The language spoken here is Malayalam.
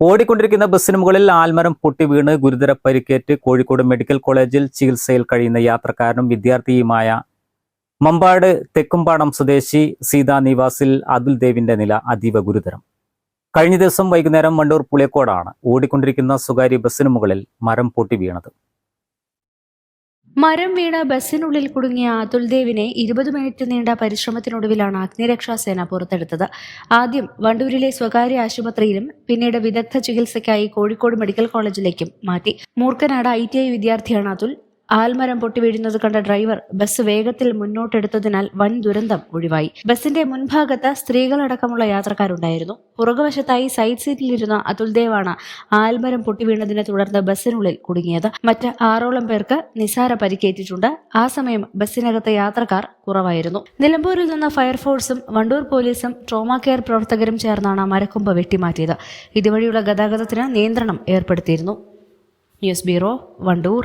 ഓടിക്കൊണ്ടിരിക്കുന്ന ബസ്സിന് മുകളിൽ ആൽമരം പൊട്ടി വീണ് ഗുരുതര പരിക്കേറ്റ് കോഴിക്കോട് മെഡിക്കൽ കോളേജിൽ ചികിത്സയിൽ കഴിയുന്ന യാത്രക്കാരനും വിദ്യാർത്ഥിയുമായ മമ്പാട് തെക്കുംപാടം സ്വദേശി സീതാ നിവാസിൽ അതുൽ ദേവിന്റെ നില അതീവ ഗുരുതരം. കഴിഞ്ഞ ദിവസം വൈകുന്നേരം വണ്ടൂർ പുളിയക്കോടാണ് ഓടിക്കൊണ്ടിരിക്കുന്ന സ്വകാര്യ ബസ്സിന് മുകളിൽ മരം പൊട്ടി വീണത്. മരം വീണ ബസ്സിനുള്ളിൽ കുടുങ്ങിയ അതുൽദേവിനെ ഇരുപത് മിനിറ്റ് നീണ്ട പരിശ്രമത്തിനൊടുവിലാണ് അഗ്നിരക്ഷാസേന പുറത്തെടുത്തത്. ആദ്യം വണ്ടൂരിലെ സ്വകാര്യ ആശുപത്രിയിലും പിന്നീട് വിദഗ്ധ ചികിത്സയ്ക്കായി കോഴിക്കോട് മെഡിക്കൽ കോളേജിലേക്കും മാറ്റി. മൂർക്കനാട് ഐ ടി ഐ വിദ്യാർത്ഥിയാണ് അതുൽ. ആൽമരം പൊട്ടി വീഴുന്നത് കണ്ട ഡ്രൈവർ ബസ് വേഗത്തിൽ മുന്നോട്ടെടുത്തതിനാൽ വൻ ദുരന്തം ഒഴിവായി. ബസിന്റെ മുൻഭാഗത്ത് സ്ത്രീകളടക്കമുള്ള യാത്രക്കാരുണ്ടായിരുന്നു. പുറകുവശത്തായി സൈഡ് സീറ്റിലിരുന്ന അതുൽദേവാണ് ആൽമരം പൊട്ടി വീണതിനെ തുടർന്ന് ബസ്സിനുള്ളിൽ കുടുങ്ങിയത്. മറ്റ് ആറോളം പേർക്ക് നിസാര പരിക്കേറ്റിട്ടുണ്ട്. ആ സമയം ബസ്സിനകത്തെ യാത്രക്കാർ കുറവായിരുന്നു. നിലമ്പൂരിൽ നിന്ന് ഫയർഫോഴ്സും വണ്ടൂർ പോലീസും ട്രോമ കെയർ പ്രവർത്തകരും ചേർന്നാണ് മരക്കൊമ്പ് വെട്ടിമാറ്റിയത്. ഇതുവഴിയുള്ള ഗതാഗതത്തിന് നിയന്ത്രണം ഏർപ്പെടുത്തിയിരുന്നു. News bureau Wandoor.